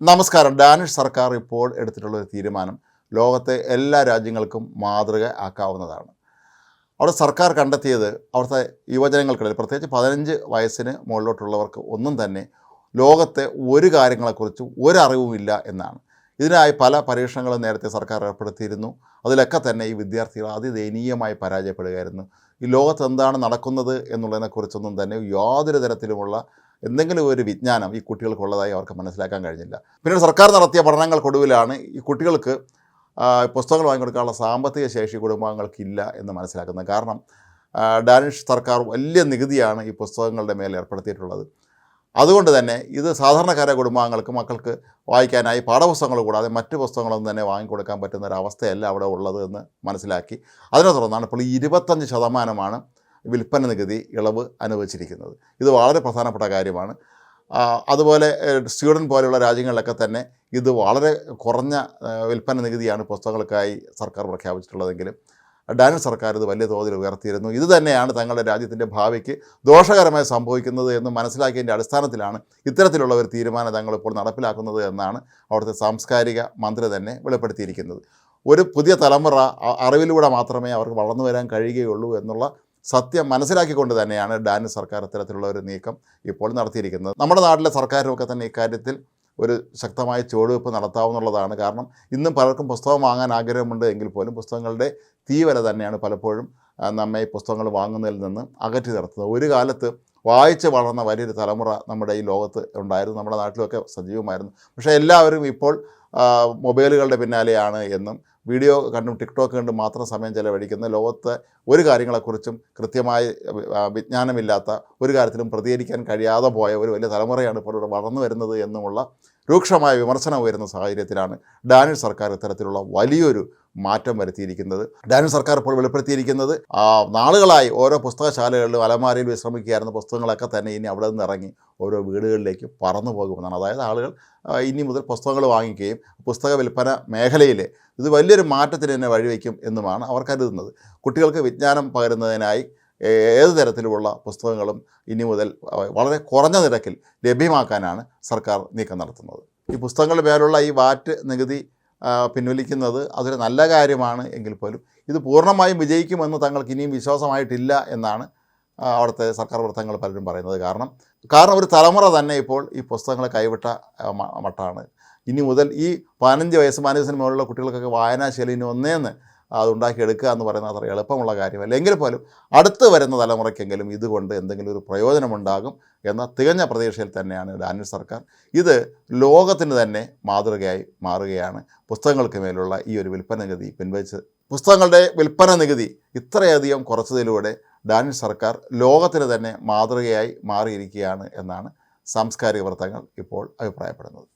നമസ്കാരം. ഡാനിഷ് സർക്കാർ ഇപ്പോൾ എടുത്തിട്ടുള്ള ഒരു തീരുമാനം ലോകത്തെ എല്ലാ രാജ്യങ്ങൾക്കും മാതൃക ആക്കാവുന്നതാണ്. അവിടെ സർക്കാർ കണ്ടെത്തിയത് അവിടുത്തെ യുവജനങ്ങൾക്കിടയിൽ പ്രത്യേകിച്ച് പതിനഞ്ച് വയസ്സിന് മുകളിലോട്ടുള്ളവർക്ക് ഒന്നും തന്നെ ലോകത്തെ ഒരു കാര്യങ്ങളെക്കുറിച്ചും ഒരറിവുമില്ല എന്നാണ്. ഇതിനായി പല പരീക്ഷണങ്ങളും നേരത്തെ സർക്കാർ ഏർപ്പെടുത്തിയിരുന്നു. അതിലൊക്കെ തന്നെ ഈ വിദ്യാർത്ഥികൾ അതിദയനീയമായി പരാജയപ്പെടുകയായിരുന്നു. ഈ ലോകത്ത് എന്താണ് നടക്കുന്നത് എന്നുള്ളതിനെക്കുറിച്ചൊന്നും തന്നെ യാതൊരു തരത്തിലുമുള്ള എന്തെങ്കിലും ഒരു വിജ്ഞാനം ഈ കുട്ടികൾക്കുള്ളതായി അവർക്ക് മനസ്സിലാക്കാൻ കഴിഞ്ഞില്ല. പിന്നീട് സർക്കാർ നടത്തിയ പഠനങ്ങൾക്കൊടുവിലാണ് ഈ കുട്ടികൾക്ക് പുസ്തകങ്ങൾ വാങ്ങിക്കൊടുക്കാനുള്ള സാമ്പത്തിക ശേഷി കുടുംബാംഗങ്ങൾക്കില്ല എന്ന് മനസ്സിലാക്കുന്നത്. കാരണം ഡാനിഷ് സർക്കാർ വലിയ നികുതിയാണ് ഈ പുസ്തകങ്ങളുടെ മേൽ ഏർപ്പെടുത്തിയിട്ടുള്ളത്. അതുകൊണ്ട് തന്നെ ഇത് സാധാരണക്കാരെ കുടുംബാംഗങ്ങൾക്ക് മക്കൾക്ക് വായിക്കാനായി പാഠപുസ്തകങ്ങൾ കൂടാതെ മറ്റ് പുസ്തകങ്ങളൊന്നും തന്നെ വാങ്ങിക്കൊടുക്കാൻ പറ്റുന്ന ഒരു അവസ്ഥയല്ല അവിടെ ഉള്ളത് എന്ന് മനസ്സിലാക്കി. അതിനെ തുടർന്നാണ് ഇപ്പോൾ ഇരുപത്തഞ്ച് ശതമാനമാണ് വിൽപ്പന നികുതി ഇളവ് അനുവദിച്ചിരിക്കുന്നത്. ഇത് വളരെ പ്രധാനപ്പെട്ട കാര്യമാണ്. അതുപോലെ സ്വീഡൻ പോലെയുള്ള രാജ്യങ്ങളിലൊക്കെ തന്നെ ഇത് വളരെ കുറഞ്ഞ വിൽപ്പന നികുതിയാണ് പുസ്തകങ്ങൾക്കായി സർക്കാർ പ്രഖ്യാപിച്ചിട്ടുള്ളതെങ്കിലും ഡാനിഷ് സർക്കാർ ഇത് വലിയ തോതിൽ ഉയർത്തിയിരുന്നു. ഇത് തന്നെയാണ് തങ്ങളുടെ രാജ്യത്തിന്റെ ഭാവിക്ക് ദോഷകരമായി സംഭവിക്കുന്നത് എന്ന് മനസ്സിലാക്കിയതിന്റെ അടിസ്ഥാനത്തിലാണ് ഇത്തരത്തിലുള്ള ഒരു തീരുമാനം തങ്ങൾ ഇപ്പോൾ നടപ്പിലാക്കുന്നത് എന്നാണ് അവിടുത്തെ സാംസ്കാരിക മന്ത്രി തന്നെ വെളിപ്പെടുത്തിയിരിക്കുന്നത്. ഒരു പുതിയ തലമുറ അറിവിലൂടെ മാത്രമേ അവർക്ക് വളർന്നു വരാൻ കഴിയുകയുള്ളൂ എന്നുള്ള സത്യം മനസ്സിലാക്കിക്കൊണ്ട് തന്നെയാണ് ഡാനിൽ സർക്കാർ ഇത്തരത്തിലുള്ള ഒരു നീക്കം ഇപ്പോൾ നടത്തിയിരിക്കുന്നത്. നമ്മുടെ നാട്ടിലെ സർക്കാരുമൊക്കെ തന്നെ ഇക്കാര്യത്തിൽ ഒരു ശക്തമായ ചുവടുവെപ്പ് നടത്താവുന്നുള്ളതാണ്. കാരണം ഇന്നും പലർക്കും പുസ്തകം വാങ്ങാൻ ആഗ്രഹമുണ്ട് എങ്കിൽ പോലും പുസ്തകങ്ങളുടെ തീവര തന്നെയാണ് പലപ്പോഴും നമ്മെ പുസ്തകങ്ങൾ വാങ്ങുന്നതിൽ നിന്ന് അകറ്റി നിർത്തുന്നത്. ഒരു കാലത്ത് വായിച്ച് വളർന്ന വലിയൊരു തലമുറ നമ്മുടെ ഈ ലോകത്ത് ഉണ്ടായിരുന്നു. നമ്മുടെ നാട്ടിലൊക്കെ സജീവമായിരുന്നു. പക്ഷേ എല്ലാവരും ഇപ്പോൾ മൊബൈലുകളുടെ പിന്നാലെയാണ് എന്നും വീഡിയോ കണ്ടും ടിക്ടോക്ക് കണ്ടും മാത്രം സമയം ചെലവഴിക്കുന്ന ലോകത്ത് ഒരു കാര്യങ്ങളെക്കുറിച്ചും കൃത്യമായ വിജ്ഞാനമില്ലാത്ത ഒരു കാര്യത്തിലും പ്രതികരിക്കാൻ കഴിയാതെ പോയ ഒരു വലിയ തലമുറയാണ് ഇപ്പോൾ ഇവിടെ വളർന്നു വരുന്നത് എന്നുമുള്ള രൂക്ഷമായ വിമർശനം ഉയരുന്ന സാഹചര്യത്തിലാണ് ഡാനിഷ് സർക്കാർ ഇത്തരത്തിലുള്ള വലിയൊരു മാറ്റം വരുത്തിയിരിക്കുന്നത്. ഡാനിഷ് സർക്കാർ ഇപ്പോൾ വെളിപ്പെടുത്തിയിരിക്കുന്നത് നാളുകളായി ഓരോ പുസ്തകശാലകളിലും അലമാരയിൽ വിശ്രമിക്കുകയായിരുന്ന പുസ്തകങ്ങളൊക്കെ തന്നെ ഇനി അവിടെ നിന്ന് ഇറങ്ങി ഓരോ വീടുകളിലേക്ക് പറന്നു പോകുമെന്നാണ്. അതായത് ആളുകൾ ഇനി മുതൽ പുസ്തകങ്ങൾ വാങ്ങിക്കുകയും പുസ്തക വിൽപ്പന മേഖലയിൽ ഇത് വലിയൊരു മാറ്റത്തിന് തന്നെ വഴിവെക്കും എന്നുമാണ് അവർ കരുതുന്നത്. കുട്ടികൾക്ക് വിജ്ഞാനം പകരുന്നതിനായി ഏത് തരത്തിലുമുള്ള പുസ്തകങ്ങളും ഇനി മുതൽ വളരെ കുറഞ്ഞ നിരക്കിൽ ലഭ്യമാക്കാനാണ് സർക്കാർ നീക്കം നടത്തുന്നത്. ഈ പുസ്തകങ്ങളുടെ മേലുള്ള ഈ വാറ്റ് നികുതി പിൻവലിക്കുന്നത് അതൊരു നല്ല കാര്യമാണ് എങ്കിൽ പോലും ഇത് പൂർണമായും വിജയിക്കുമെന്ന് തങ്ങൾക്ക് ഇനിയും വിശ്വാസമായിട്ടില്ല എന്നാണ് അവിടുത്തെ സർക്കാർ വൃത്തങ്ങൾ പലരും പറയുന്നത് കാരണം കാരണം ഒരു തലമുറ തന്നെ ഇപ്പോൾ ഈ പുസ്തകങ്ങൾ കൈവിട്ട മട്ടാണ്. ഇനി മുതൽ ഈ പതിനഞ്ച് വയസ്സ് പതിനഞ്ച് വയസ്സിന് മുകളിലുള്ള കുട്ടികൾക്കൊക്കെ വായനാശീലം ഇനി ഒന്നേന്ന് അത് ഉണ്ടാക്കിയെടുക്കുക എന്ന് പറയുന്നത് അത്ര എളുപ്പമുള്ള കാര്യമല്ല. എങ്കിൽ പോലും അടുത്ത് വരുന്ന തലമുറയ്ക്കെങ്കിലും ഇതുകൊണ്ട് എന്തെങ്കിലും ഒരു പ്രയോജനമുണ്ടാകും എന്ന തികഞ്ഞ പ്രതീക്ഷയിൽ തന്നെയാണ് ഡാനിയൽ സർക്കാർ. ഇത് ലോകത്തിന് തന്നെ മാതൃകയായി മാറുകയാണ്. പുസ്തകങ്ങൾക്ക് മേലുള്ള ഈ ഒരു വിൽപ്പന നികുതി പിൻവലിച്ച് പുസ്തകങ്ങളുടെ വിൽപ്പന നികുതി ഇത്രയധികം കുറച്ചതിലൂടെ ഡാനിഷ് സർക്കാർ ലോകത്തിന് തന്നെ മാതൃകയായി മാറിയിരിക്കുകയാണ് എന്നാണ് സാംസ്കാരിക വൃത്തങ്ങൾ ഇപ്പോൾ അഭിപ്രായപ്പെടുന്നത്.